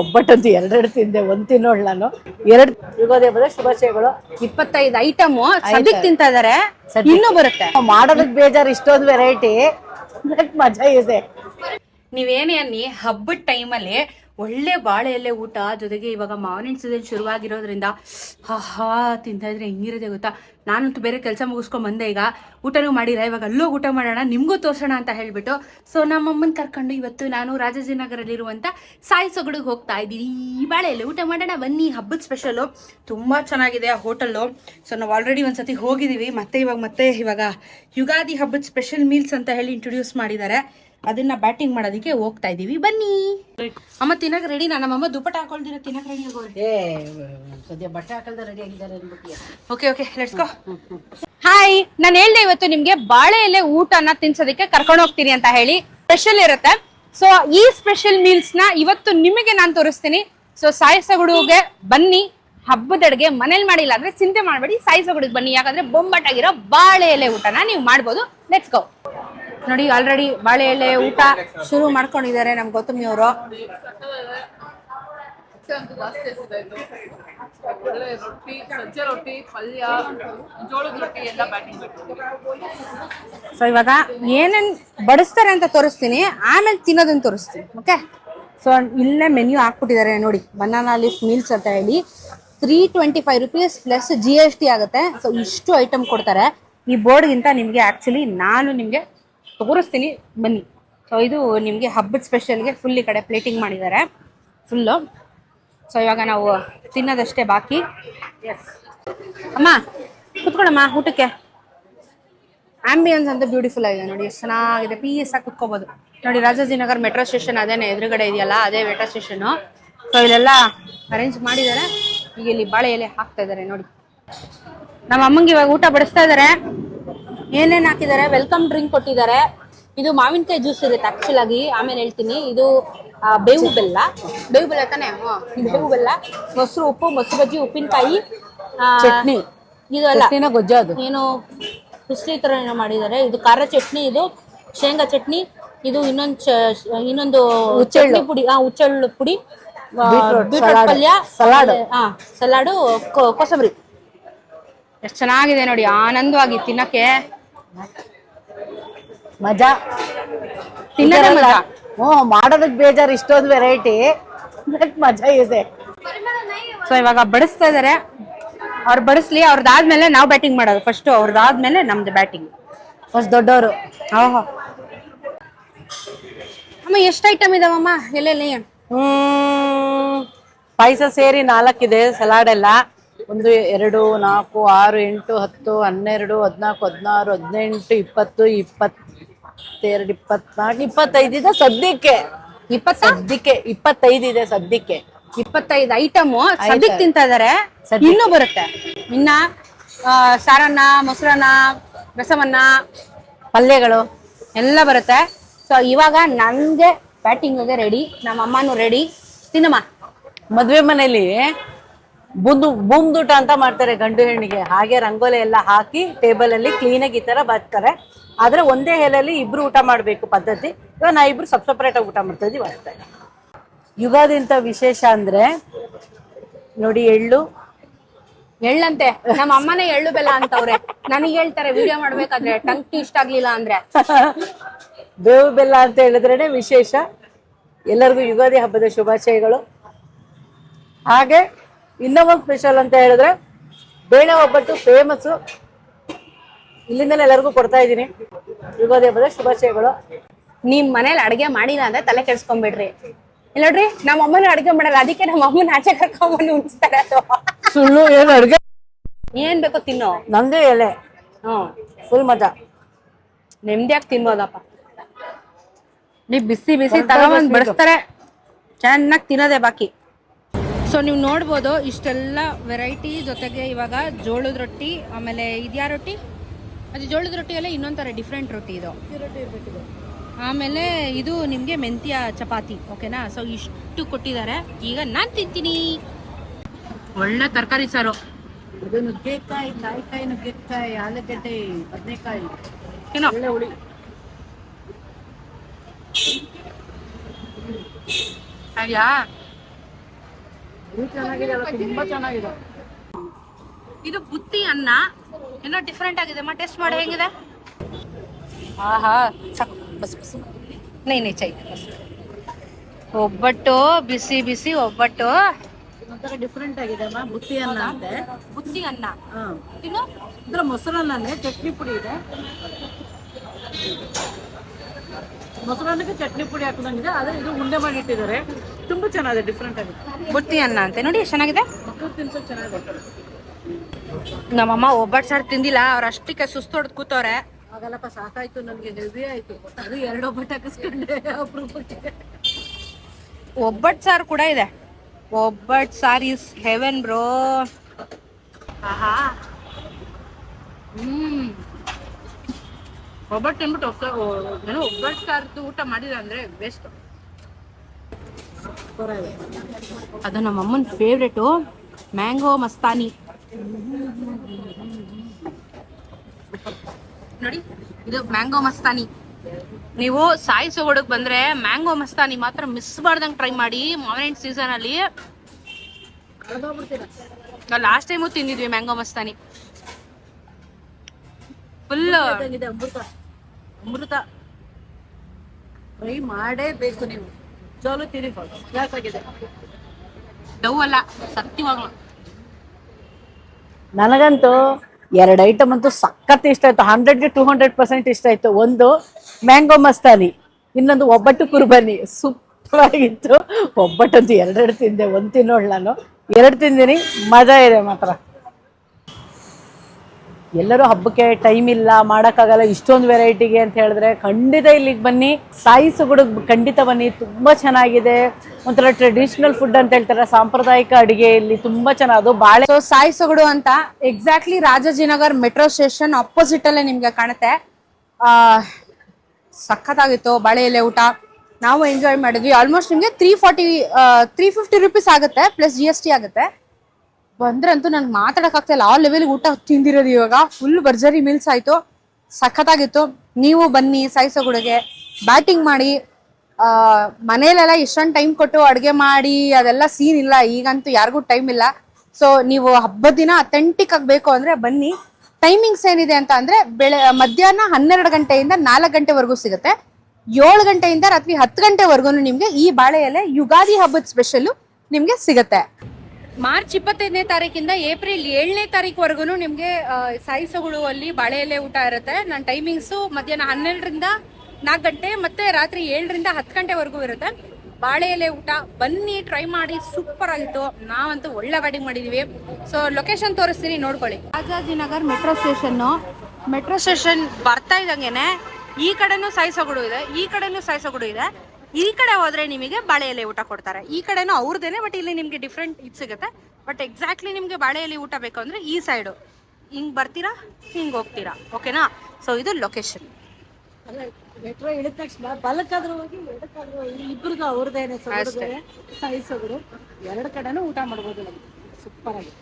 ಒಬ್ಬಟ್ಟಂತೂ ಎರಡೆರಡು ತಿಂದೆ ಒಂದ್ ತಿನ್ನೋಳ್ ನಾನು. ಎರಡು ಯುಗೋದಯ ಹಬ್ಬದ ಶುಭಾಶಯಗಳು. ಇಪ್ಪತ್ತೈದು ಐಟಮ್ ಸದ್ಯಕ್ ತಿಂತಾ ಇದಾರೆ. ಇನ್ನೂ ಬರುತ್ತೆ. ಮಾಡೋದಕ್ ಬೇಜಾರು ಇಷ್ಟೊಂದು ವೆರೈಟಿ ಮಜಾ ಇದೆ. ನೀವೇನೇ ಅನ್ನಿ ಹಬ್ಬದ ಟೈಮಲ್ಲಿ ಒಳ್ಳೆ ಬಾಳೆ ಎಲೆ ಊಟ, ಜೊತೆಗೆ ಇವಾಗ ಮಾರ್ನಿಂಗ್ ಸೀಸನ್ ಶುರುವಾಗಿರೋದ್ರಿಂದ ಹಾ ತಿಂತಾ ಇದ್ರೆ ಹೆಂಗಿರುತ್ತೆ ಗೊತ್ತಾ? ನಾನಂತೂ ಬೇರೆ ಕೆಲಸ ಮುಗಿಸ್ಕೊಂಡ್ ಬಂದೆ ಈಗ. ಊಟನೂ ಮಾಡಿಲ್ಲ, ಇವಾಗ ಅಲ್ಲೂ ಊಟ ಮಾಡೋಣ, ನಿಮಗೂ ತೋರಿಸೋಣ ಅಂತ ಹೇಳಿಬಿಟ್ಟು. ಸೊ ನಮ್ಮಮ್ಮನ ಕರ್ಕೊಂಡು ಇವತ್ತು ನಾನು ರಾಜಾಜಿನಗರಲ್ಲಿರುವಂಥ ಸಾಯಿ ಸೊಗಡಿಗೆ ಹೋಗ್ತಾ ಇದ್ದೀನಿ. ಈ ಬಾಳೆ ಎಲೆ ಊಟ ಮಾಡೋಣ, ಬನ್ನಿ. ಹಬ್ಬದ ಸ್ಪೆಷಲು ತುಂಬ ಚೆನ್ನಾಗಿದೆ ಆ ಹೋಟೆಲ್ಲು ಸೊ ನಾವು ಆಲ್ರೆಡಿ ಒಂದ್ಸತಿ ಹೋಗಿದ್ದೀವಿ. ಮತ್ತೆ ಇವಾಗ ಮತ್ತೆ ಇವಾಗ ಯುಗಾದಿ ಹಬ್ಬದ ಸ್ಪೆಷಲ್ ಮೀಲ್ಸ್ ಅಂತ ಹೇಳಿ ಇಂಟ್ರೊಡ್ಯೂಸ್ ಮಾಡಿದ್ದಾರೆ. ಅದನ್ನ ಬ್ಯಾಟಿಂಗ್ ಮಾಡೋದಕ್ಕೆ ಹೋಗ್ತಾ ಇದೀವಿ. ಬನ್ನಿ. ಅಮ್ಮ ತಿನ್ನಕ್ ರೆಡಿ ನಮ್ಮಮ್ಮ ದುಪ್ಪಟ್ಟ ಹಾಕೊಳ್ದಿರ ತಿನ್ನಕ್ ರೆಡಿ ಆಗೋರಿ ಸದ್ಯ ಬಟ್ಟೆ ಹಾಕಲ್ದ ರೆಡಿ ಆಗಿದ್ದಾರೆ ಅನ್ಬಿಟ್ಟು okay okay let's go hi ನಾನು ಹೇಳ್ದೆ ಇವತ್ತು ನಿಮ್ಗೆ ಬಾಳೆ ಎಲೆ ಊಟನ ತಿನ್ಸೋದಕ್ಕೆ ಕರ್ಕೊಂಡು ಹೋಗ್ತೀನಿ ಅಂತ ಹೇಳಿ. ಸ್ಪೆಷಲ್ ಇರುತ್ತೆ. ಸೊ ಈ ಸ್ಪೆಷಲ್ ಮೀಲ್ಸ್ನ ಇವತ್ತು ನಿಮಗೆ ನಾನು ತೋರಿಸ್ತೀನಿ. ಸೊ ಸಾಯಸಗುಡುಗೆ ಬನ್ನಿ. ಹಬ್ಬದ ಅಡುಗೆ ಮನೇಲಿ ಮಾಡಿಲ್ಲ ಅಂದ್ರೆ ಚಿಂತೆ ಮಾಡಬೇಡಿ. ಸಾಯಿಸಗುಡಿಗೆ ಬನ್ನಿ. ಯಾಕಂದ್ರೆ ಬೊಂಬಾಟಾಗಿರೋ ಬಾಳೆ ಎಲೆ ಊಟನ ನೀವು ಮಾಡ್ಬೋದು. ಲೆಟ್ಸ್ ಗೋ ನೋಡಿ ಆಲ್ರೆಡಿ ಬಾಳೆ ಎಲೆ ಊಟ ಶುರು ಮಾಡ್ಕೊಂಡಿದ್ದಾರೆ ನಮ್ ಗೌತಮಿ ಅವರು. ಒಳ್ಳೆ ರೊಟ್ಟಿ ಸಜ್ಜೆ ರೊಟ್ಟಿ ಪಲ್ಯ ಜೋಳದ ರೊಟ್ಟಿ ಎಲ್ಲ ಬ್ಯಾಟಿಂಗ್ ಸೊ ಇವಾಗ ಏನೇನ್ ಬಡಿಸ್ತಾರೆ ಅಂತ ತೋರಿಸ್ತೀನಿ ಆಮೇಲೆ ತಿನ್ನೋದನ್ನ ತೋರಿಸ್ತೀನಿ ಓಕೆ ಸೊ ಇಲ್ಲೇ ಮೆನ್ಯೂ ಹಾಕ್ಬಿಟ್ಟಿದ್ದಾರೆ ನೋಡಿ ಬನಾನಾ ಲೀಫ್ ಮೀಲ್ಸ್ ಅಂತ ಹೇಳಿ. Three twenty five rupees plus G S T ಆಗುತ್ತೆ. ಸೊ ಇಷ್ಟು ಐಟಮ್ ಕೊಡ್ತಾರೆ. ಈ ಬೋರ್ಡ್ಗಿಂತ ನಿಮಗೆ ಆ್ಯಕ್ಚುಲಿ ನಾನು ನಿಮಗೆ ತೋರಿಸ್ತೀನಿ, ಬನ್ನಿ. ಸೊ ಇದು ನಿಮಗೆ ಹಬ್ಬದ ಸ್ಪೆಷಲ್ಗೆ ಫುಲ್ ಈ ಕಡೆ ಪ್ಲೇಟಿಂಗ್ ಮಾಡಿದ್ದಾರೆ. ಫುಲ್ಲು ಸೊ ಇವಾಗ ನಾವು ತಿನ್ನೋದಷ್ಟೇ ಬಾಕಿ. ಅಮ್ಮ ಕುತ್ಕೊಳಮ್ಮ ಊಟಕ್ಕೆ. ಆಂಬಿಯನ್ಸ್ ಅಂತ ಬ್ಯೂಟಿಫುಲ್ ಆಗಿದೆ ನೋಡಿ, ಎಷ್ಟು ಚೆನ್ನಾಗಿದೆ. ಪೀಸ್ ಆಗಿ ಕುತ್ಕೋಬೋದು. ನೋಡಿ ರಾಜಾಜಿನಗರ್ ಮೆಟ್ರೋ ಸ್ಟೇಷನ್ ಅದೇನೆ ಎದುರುಗಡೆ ಇದೆಯಲ್ಲ, ಅದೇ ಮೆಟ್ರೋ ಸ್ಟೇಷನ್ ಸೊ ಇಲ್ಲೆಲ್ಲ ಅರೇಂಜ್ ಮಾಡಿದ್ದಾರೆ. ಈಗ ಇಲ್ಲಿ ಬಾಳೆ ಎಲೆ ಹಾಕ್ತಾ ಇದ್ದಾರೆ ನೋಡಿ. ನಮ್ಮ ಅಮ್ಮಂಗೆ ಇವಾಗ ಊಟ ಬಡಿಸ್ತಾ ಇದ್ದಾರೆ. ಏನೇನ್ ಹಾಕಿದ್ದಾರೆ ವೆಲ್ಕಮ್ ಡ್ರಿಂಕ್ ಕೊಟ್ಟಿದ್ದಾರೆ ಇದು ಮಾವಿನಕಾಯಿ ಜ್ಯೂಸ್ ಇರುತ್ತೆ ಆಕ್ಚುಲ್ ಆಗಿ. ಆಮೇಲೆ ಹೇಳ್ತೀನಿ. ಇದು ಬೇವು ಬೆಲ್ಲ. ಬೇವು ಬೆಲ್ಲ ತಾನೆ. ಬೇವು ಬೆಲ್ಲ ಮೊಸರು ಉಪ್ಪು ಮೊಸರು ಬಜ್ಜಿ ಉಪ್ಪಿನಕಾಯಿ ಚಟ್ನಿ. ಇದು ಅಲ್ಲ. ಗೊಜ್ಜು ಅದು? ಏನು ಕುಸ್ಲಿ ತರ ಏನೋ ಮಾಡಿದ್ದಾರೆ ಇದು ಖಾರ ಚಟ್ನಿ ಇದು ಶೇಂಗಾ ಚಟ್ನಿ ಇದು ಇನ್ನೊಂದು ಇನ್ನೊಂದು ಚಟ್ನಿ ಪುಡಿ ಆ ಹುಚ್ಚಳ್ಳು ಪುಡಿ. ಪಲ್ಯ ಸಲಾಡ್. ಹಾ ಸಲಾಡು ಕೊಸಂಬರಿ. ಎಷ್ಟು ಚೆನ್ನಾಗಿದೆ ನೋಡಿ. ಆನಂದವಾಗಿ ತಿನ್ನಕ್ಕೆ. ಮಜಾ. ತಿನ್ನೋದೇ ಮಜಾ. ಹ್ಞೂ ಮಾಡೋದಕ್ ಬೇಜಾರು ಇಷ್ಟೊಂದು ವೆರೈಟಿ ಮಜಾ ಇದೆ. ಸೊ ಇವಾಗ ಬಡಿಸ್ತಾ ಇದಾರೆ. ಅವ್ರು ಬಡಿಸ್ಲಿ ಅವ್ರದ್ದಾದ್ಮೇಲೆ ನಾವು ಬ್ಯಾಟಿಂಗ್ ಮಾಡೋದು. ಫಸ್ಟ್ ಅವ್ರದ್ದಾದ್ಮೇಲೆ ನಮ್ದು ಬ್ಯಾಟಿಂಗ್ ಫಸ್ಟ್ ದೊಡ್ಡವರು. ಓಹೋ. ಅಮ್ಮ ಎಷ್ಟು ಐಟಮ್ ಇದಾವಮ್ಮ? ಎಲ್ಲೆಲ್ಲಿ? ಹ್ಮ್ ಪಾಯಸ ಸೇರಿ ನಾಲ್ಕಿದೆ ಸಲಾಡ್ ಎಲ್ಲ. ಒಂದು ಎರಡು ನಾಲ್ಕು ಆರು ಎಂಟು ಹತ್ತು ಹನ್ನೆರಡು ಹದಿನಾಲ್ಕು ಹದಿನಾರು ಹದಿನೆಂಟು ಇಪ್ಪತ್ತು ಇಪ್ಪತ್ತೆರಡು ಇಪ್ಪತ್ನಾಲ್ಕು ಇಪ್ಪತ್ತೈದು ಇದೆ ಸದ್ಯಕ್ಕೆ. ಇಪ್ಪತ್ತ? ಸದ್ಯಕ್ಕೆ ಇಪ್ಪತ್ತೈದು ಇದೆ ಸದ್ಯಕ್ಕೆ. ಇಪ್ಪತ್ತೈದು ಐಟಮ್ ಸದ್ಯಕ್ಕೆ ತಿಂತಾ ಇದಾರೆ? ಇನ್ನೂ ಬರುತ್ತೆ? ಇನ್ನ ಆ, ಸಾರನ್ನ ಮೊಸರನ್ನ ರಸವನ್ನ ಪಲ್ಯಗಳು ಎಲ್ಲ ಬರುತ್ತೆ. ಸೊ ಇವಾಗ ನನ್ಗೆ ಬ್ಯಾಟಿಂಗ್ಗೆ ರೆಡಿ ನಮ್ಮ ಅಮ್ಮನೂ ರೆಡಿ ತಿನ್ನಮ್ಮ. ಮದುವೆ ಮನೇಲಿ ಬುಂದು ಬುಂದುಟ ಅಂತ ಮಾಡ್ತಾರೆ ಗಂಡು ಹೆಣ್ಣಿಗೆ. ಹಾಗೆ ರಂಗೋಲಿ ಎಲ್ಲ ಹಾಕಿ ಟೇಬಲ್ ಅಲ್ಲಿ ಕ್ಲೀನಾಗಿ ಈ ತರ ಬರ್ತಾರೆ ಆದ್ರೆ ಒಂದೇ ಎಲೆಯಲ್ಲಿ ಇಬ್ರು ಊಟ ಮಾಡ್ಬೇಕು ಪದ್ಧತಿ. ಇವಾಗ ನಾ ಇಬ್ರು ಸಪ್ ಸಪ್ರೇಟ್ ಆಗಿ ಊಟ ಮಾಡ್ತಾ ಇದೀವಿ ಅಷ್ಟೇ. ಯುಗಾದಿ ಅಂತ ವಿಶೇಷ ಅಂದ್ರೆ ನೋಡಿ ಎಳ್ಳು. ಎಳ್ಳಂತೆ. ನಮ್ಮ ಅಮ್ಮನೇ ಎಳ್ಳು ಬೆಲ್ಲ ಅಂತವ್ರೆ. ನನಗೆ ಹೇಳ್ತಾರೆ ವಿಡಿಯೋ ಮಾಡ್ಬೇಕಾದ್ರೆ ಟಂಗ್ ಇಷ್ಟ ಆಗ್ಲಿಲ್ಲ ಅಂದ್ರೆ. ಬೇವು ಬೆಲ್ಲ ಅಂತ ಹೇಳಿದ್ರೇನೆ ವಿಶೇಷ. ಎಲ್ಲರಿಗೂ ಯುಗಾದಿ ಹಬ್ಬದ ಶುಭಾಶಯಗಳು. ಹಾಗೆ ಇನ್ನೊಂದು ಸ್ಪೆಷಲ್ ಅಂತ ಹೇಳಿದ್ರೆ ಬೇಳೆ ಒಬ್ಬಟ್ಟು ಫೇಮಸ್ಸು ಇಲ್ಲಿಂದಲೇ ಎಲ್ಲರಿಗೂ ಕೊಡ್ತಾ ಇದ್ದೀನಿ. ಯುಗಾದಿ ಹಬ್ಬದ ಶುಭಾಶಯಗಳು. ನಿಮ್ ಮನೇಲಿ ಅಡಿಗೆ ಮಾಡಿಲ್ಲ ಅಂದ್ರೆ ತಲೆ ಕೆಡ್ಸ್ಕೊಂಬಿಡ್ರಿ ಇಲ್ಲ ನೋಡ್ರಿ ನಮ್ಮ ಅಮ್ಮನ ಅಡಿಗೆ ಮಾಡಲ್ಲ ಅದಕ್ಕೆ ನಮ್ಮ ಅಮ್ಮನ ಆಚೆ ಕರ್ಕೊಂಡ್ಬಂದು ಉಣಿಸ್ತಾರೆ ಅದು. ಸುಳ್ಳು ಏನು ಅಡುಗೆ? ಏನ್ ಬೇಕೋ ತಿನ್ನೋ. ನಂದು ಎಲೆ. ಹ್ಞೂ ಫುಲ್ ಮಜಾ. ನೆಮ್ಮದಿಯಾಗಿ ತಿನ್ಬೋದಪ್ಪ ನೀ ಬಿಸಿ ಬಿಸಿ ತಗೊಂಡ್ ಬಡಿಸ್ತಾರೆ ಚೆನ್ನಾಗಿ ತಿನ್ನೋದೇ ಬಾಕಿ. ಸೊ ನೀವು ನೋಡ್ಬೋದು ಇಷ್ಟೆಲ್ಲ ವೆರೈಟಿ ಜೊತೆಗೆ ಇವಾಗ ಜೋಳದ ರೊಟ್ಟಿ ಆಮೇಲೆ ಇದ್ಯಾ ರೊಟ್ಟಿ? ಅದು ಜೋಳದ ರೊಟ್ಟಿ ಅಲ್ಲ ಇನ್ನೊಂದ್ ಥರ ಡಿಫ್ರೆಂಟ್ ರೊಟ್ಟಿ ಇದು. ಆಮೇಲೆ ಇದು ನಿಮಗೆ ಮೆಂತ್ಯ ಚಪಾತಿ ಓಕೆನಾ ಸೊ ಇಷ್ಟು ಕೊಟ್ಟಿದ್ದಾರೆ. ಈಗ ನಾನು ತಿಂತೀನಿ. ಒಳ್ಳೆ ತರಕಾರಿ ಸಾರು. ಇದು ನುಗ್ಗೆಕಾಯಿ ಕಾಯಿಕಾಯಿ ನುಗ್ಗೆಕಾಯಿ ಆಲೂಗಡ್ಡೆ ಬದನೆಕಾಯಿ. ಏನೋ? ಒಳ್ಳೆ ಹುಳಿ. ಅಲ್ಲ ತುಂಬಾ ಚೆನ್ನಾಗಿದೆ. ಇದು ಬುತ್ತಿ ಅನ್ನ. ಏನೋ ಡಿಫ್ರೆಂಟ್ ಆಗಿದೆ ಅಮ್ಮ ಟೆಸ್ಟ್ ಮಾಡಿ ಹೆಂಗಿದೆ? ಆಹಾ ಸಾಕು ಬಸ್ ಬಸ್. ನೈ ನೈ ಚೈ ಬಸ್. ಒಬ್ಬಟ್ಟು ಬಿಸಿ ಬಿಸಿ ಒಬ್ಬಟ್ಟು. ಒಂಥರ ಡಿಫ್ರೆಂಟ್ ಆಗಿದೆ ಅಮ್ಮ ಬುತ್ತಿ ಅನ್ನ ಅಂತೆ. ಬುತ್ತಿ ಅನ್ನ. ಹಾ. ಇನ್ನು ಇದ್ರ ಮೊಸರನ್ನೇ ಚಟ್ನಿ ಪುಡಿ ಇದೆ. ಮೊಸರನ್ನಕ್ಕೆ ಚಟ್ನಿ ಪುಡಿ ಹಾಕಿದಂಗಿದೆ ಆದ್ರೆ ಇದು ಉಂಡೆ ಮಾಡಿ ಇಟ್ಟಿದ್ದಾರೆ. ತುಂಬಾ ಚೆನ್ನಾಗಿದೆ ಡಿಫ್ರೆಂಟ್ ಆಗಿದೆ. ಬುತ್ತಿ ಅನ್ನ ಅಂತೆ. ನೋಡಿ ಎಷ್ಟು ಚೆನ್ನಾಗಿದೆ. ಮಕ್ಕಳು ತಿನ್ಸೋ ಚೆನ್ನಾಗಿದೆ ನಮ್ಮಮ್ಮ ಒಬ್ಬಟ್ಟು ಸಾರು ತಿಂದಿಲ್ಲ ಅವ್ರು ಅಷ್ಟಕ್ಕೆ ಸುಸ್ತು ಹೊಡೆದು ಕೂತವ್ರೆ. ಆಗಲ್ಲಪ್ಪ ಸಾಕಾಯ್ತು ನನಗೆ ಹೆವಿ ಆಯ್ತು. ಅದು ಎರಡು ಒಬ್ಬಟ್ಟು ಹಾಕಿಸ್ಕೊಂಡೆ ಅಪರೂಪಕ್ಕೆ ಒಬ್ಬಟ್ಟು ಸಾರು ಕೂಡ ಇದೆ. ಒಬ್ಬಟ್ಟು ಸಾರು ಇಸ್ ಹೆವೆನ್ ಬ್ರೋ. ಆಹಾ. ಹ್ಮ್. ಒಬ್ಬಟ್ಟು ಏನೋ ಒಬ್ಬಟ್ಟು ಸಾರ್ದು ಊಟ ಅಂದ್ರೆ ಬೆಸ್ಟ್ ಅದು ನಮ್ಮ ಅಮ್ಮನ ಫೇವ್ರೇಟು ಮ್ಯಾಂಗೋ ಮಸ್ತಾನಿ. ನೋಡಿ ಇದು ಮ್ಯಾಂಗೋ ಮಸ್ತಾನಿ. ನೀವು ಸಾಯಿ ಸೊಗಡಕ್ ಬಂದ್ರೆ ಮ್ಯಾಂಗೋ ಮಸ್ತಾನಿ ಮಾತ್ರ ಮಿಸ್ ಮಾಡ್ದಂಗ್ ಟ್ರೈ ಮಾಡಿ ಮಾವಿನ ಸೀಸನ್ ಅಲ್ಲಿ. ನಾವು ಲಾಸ್ಟ್ ಟೈಮು ತಿಂದಿದ್ವಿ ಮ್ಯಾಂಗೋ ಮಸ್ತಾನಿ. ಫುಲ್ ಅಮೃತ. ಫ್ರೈ ಮಾಡೇಬೇಕು ನೀವು. ಚಲೋ ತಿರಿ ಅಲ್ಲ ಸತ್ಯವಾಗ್ಲು ನನಗಂತೂ ಎರಡು ಐಟಮ್ ಅಂತೂ ಸಖತ್ ಇಷ್ಟ ಆಯ್ತು. ಹಂಡ್ರೆಡ್ಗೆ ಟೂ ಹಂಡ್ರೆಡ್ ಪರ್ಸೆಂಟ್ ಇಷ್ಟ ಆಯ್ತು. ಒಂದು ಮ್ಯಾಂಗೋ ಮಸ್ತಾನಿ ಇನ್ನೊಂದು ಒಬ್ಬಟ್ಟು ಕುರ್ಬನಿ. ಸೂಪರ್ ಆಗಿತ್ತು. ಒಬ್ಬಟ್ಟಂತೂ ಎರಡೆರಡು ತಿಂದೆ. ಒಂದು ತಿನ್ನೋಳು ನಾನು. ಎರಡು ತಿಂದಿನಿ. ಮಜಾ ಇದೆ ಮಾತ್ರ. ಎಲ್ಲರೂ ಹಬ್ಬಕ್ಕೆ ಟೈಮ್ ಇಲ್ಲ, ಮಾಡೋಕ್ಕಾಗಲ್ಲ, ಇಷ್ಟೊಂದು ವೆರೈಟಿಗೆ ಅಂತ ಹೇಳಿದ್ರೆ ಖಂಡಿತ ಇಲ್ಲಿಗೆ ಬನ್ನಿ. ಸಾಯಿ ಸುಗುಡಿಗೆ ಖಂಡಿತ ಬನ್ನಿ, ತುಂಬ ಚೆನ್ನಾಗಿದೆ. ಒಂಥರ ಟ್ರೆಡಿಷ್ನಲ್ ಫುಡ್ ಅಂತ ಹೇಳ್ತಾರೆ, ಸಾಂಪ್ರದಾಯಿಕ ಅಡುಗೆ ಇಲ್ಲಿ ತುಂಬ ಚೆನ್ನಾಗಿ ಬಾಳೆ ಸೊ ಸಾಯಿ ಸೊಗಡು ಅಂತ exactly Rajajinagar metro station opposite ಅಲ್ಲೇ ನಿಮ್ಗೆ ಕಾಣುತ್ತೆ. ಸಖತ್ತಾಗಿತ್ತು ಬಾಳೆ ಎಲೆ ಊಟ. ನಾವು ಎಂಜಾಯ್ ಮಾಡಿದ್ವಿ. ಆಲ್ಮೋಸ್ಟ್ ನಿಮಗೆ three forty three fifty rupees ಆಗುತ್ತೆ ಪ್ಲಸ್ ಜಿ ಎಸ್ ಟಿ ಆಗುತ್ತೆ. ಬಂದ್ರಂತೂ ನನ್ಗೆ ಮಾತಾಡೋಕ್ಕಾಗ್ತಿಲ್ಲ. ಆ ಲೆವೆಲ್ಗೆ ಊಟ ತಿಂದಿರೋದು ಇವಾಗ. ಫುಲ್ ಭರ್ಜರಿ ಮೀಲ್ಸ್ ಆಯ್ತು. ಸಖತ್ತಾಗಿತ್ತು. ನೀವು ಬನ್ನಿ ಸಾಯಿಸೋಗುಡಿಗೆ ಬ್ಯಾಟಿಂಗ್ ಮಾಡಿ. ಮನೇಲೆಲ್ಲ ಇಷ್ಟೊಂದು ಟೈಮ್ ಕೊಟ್ಟು ಅಡುಗೆ ಮಾಡಿ, ಅದೆಲ್ಲ ಸೀನ್ ಇಲ್ಲ. ಈಗಂತೂ ಯಾರಿಗೂ ಟೈಮ್ ಇಲ್ಲ. ಸೊ ನೀವು ಹಬ್ಬದ ದಿನ ಅಥೆಂಟಿಕ್ ಆಗಬೇಕು ಅಂದ್ರೆ ಬನ್ನಿ. ಟೈಮಿಂಗ್ಸ್ ಏನಿದೆ ಅಂತ ಅಂದರೆ ಬೆಳೆ, ಮಧ್ಯಾಹ್ನ ಹನ್ನೆರಡು ಗಂಟೆಯಿಂದ ನಾಲ್ಕು ಗಂಟೆವರೆಗೂ ಸಿಗುತ್ತೆ. ಏಳು ಗಂಟೆಯಿಂದ ರಾತ್ರಿ ಹತ್ತು ಗಂಟೆವರೆಗೂ ನಿಮಗೆ ಈ ಬಾಳೆ ಯುಗಾದಿ ಹಬ್ಬದ ಸ್ಪೆಷಲು ನಿಮಗೆ ಸಿಗತ್ತೆ. ಮಾರ್ಚ್ ಇಪ್ಪತ್ತೈದನೇ ತಾರೀಕಿಂದ ಏಪ್ರಿಲ್ ಏಳನೇ ತಾರೀಕುವರೆಗೂ ನಿಮಗೆ ಸಾಯಿಸಗಳು ಅಲ್ಲಿ ಬಾಳೆ ಎಲೆ ಊಟ ಇರುತ್ತೆ. ನನ್ನ ಟೈಮಿಂಗ್ಸು ಮಧ್ಯಾಹ್ನ ಹನ್ನೆರಡರಿಂದ ನಾಲ್ಕು ಗಂಟೆ ಮತ್ತೆ ರಾತ್ರಿ ಏಳರಿಂದ ಹತ್ತು ಗಂಟೆವರೆಗೂ ಇರುತ್ತೆ. ಬಾಳೆ ಎಲೆ ಊಟ ಬನ್ನಿ ಟ್ರೈ ಮಾಡಿ ಸೂಪರ್ ಆಗಿತ್ತು. ನಾವಂತೂ ಒಳ್ಳೆ ಗಾಡಿ ಮಾಡಿದೀವಿ. ಸೊ ಲೊಕೇಶನ್ ತೋರಿಸ್ತೀನಿ ನೋಡ್ಕೊಳ್ಳಿ. Rajajinagar metro station metro station ಬರ್ತಾ ಇದ್ದಂಗೆನೆ ಈ ಕಡೆನೂ ಸಾಯಿಸಗುಡು ಇದೆ ಈ ಕಡೆನೂ ಸಾಯಿಸಗುಡು ಇದೆ. ಈ ಕಡೆ ಹೋದ್ರೆ ನಿಮಗೆ ಬಾಳೆ ಎಲೆ ಊಟ ಕೊಡ್ತಾರೆ. ಈ ಕಡೆನೂ ಅವ್ರದ್ದೇನೆ ಬಟ್ ಇಲ್ಲಿ ನಿಮಗೆ ಡಿಫ್ರೆಂಟ್ ಇದು ಸಿಗುತ್ತೆ. ಬಟ್ ಎಕ್ಸಾಕ್ಟ್ಲಿ ನಿಮಗೆ ಬಾಳೆ ಎಲೆ ಊಟ ಬೇಕು ಅಂದರೆ ಈ ಸೈಡು ಹಿಂಗ್ ಬರ್ತೀರಾ ಹಿಂಗೆ ಹೋಗ್ತೀರಾ. ಓಕೆನಾ ಸೊ ಇದು ಲೊಕೇಶನ್ ಮೆಟ್ರೋ ಇಳಿದ ತಕ್ಷಣ ಬಲಕ್ಕಾದ್ರೂ ಹೋಗಿ ಎಡಕ್ಕಾದ್ರೂ ಹೋಗಿ ಇಬ್ರಿಗೂ ಅವ್ರದ್ದೇನೆ ಸೊಗಡು. ಎರಡು ಕಡೆನೂ ಊಟ ಮಾಡ್ಬೋದು ನಮ್ಗೆ. ಸೂಪರ್ ಆಗಿ.